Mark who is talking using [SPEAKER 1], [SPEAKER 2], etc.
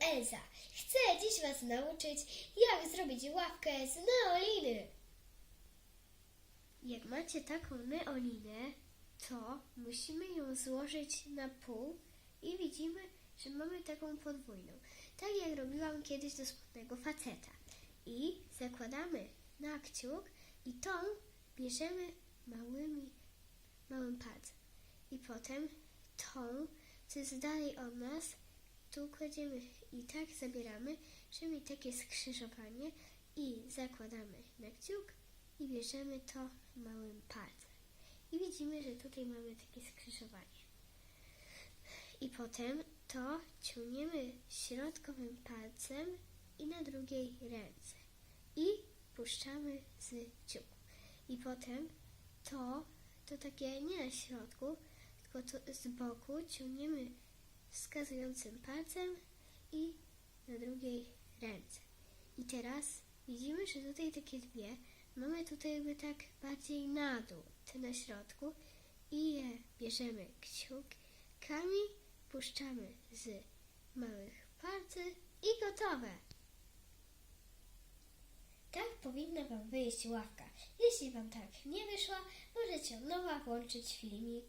[SPEAKER 1] Elza. Chcę dziś Was nauczyć, jak zrobić ławkę z neoliny. Jak macie taką neolinę, to musimy ją złożyć na pół i widzimy, że mamy taką podwójną. Tak jak robiłam kiedyś do smutnego faceta. I zakładamy na kciuk i tą bierzemy małymi, małym palcem. I potem tą, co jest dalej od nas, tu kładziemy i tak zabieramy, żeby mieć takie skrzyżowanie i zakładamy na kciuk i bierzemy to małym palcem. I widzimy, że tutaj mamy takie skrzyżowanie. I potem to ciągniemy środkowym palcem i na drugiej ręce. I puszczamy z kciuku. I potem to, to takie nie na środku, tylko to z boku ciągniemy wskazującym palcem i na drugiej ręce. I teraz widzimy, że tutaj takie dwie, mamy tutaj jakby tak bardziej na dół, te na środku i je bierzemy kciukami, puszczamy z małych palców i gotowe. Tak powinna Wam wyjść ławka. Jeśli Wam tak nie wyszła, możecie od nowa włączyć filmik.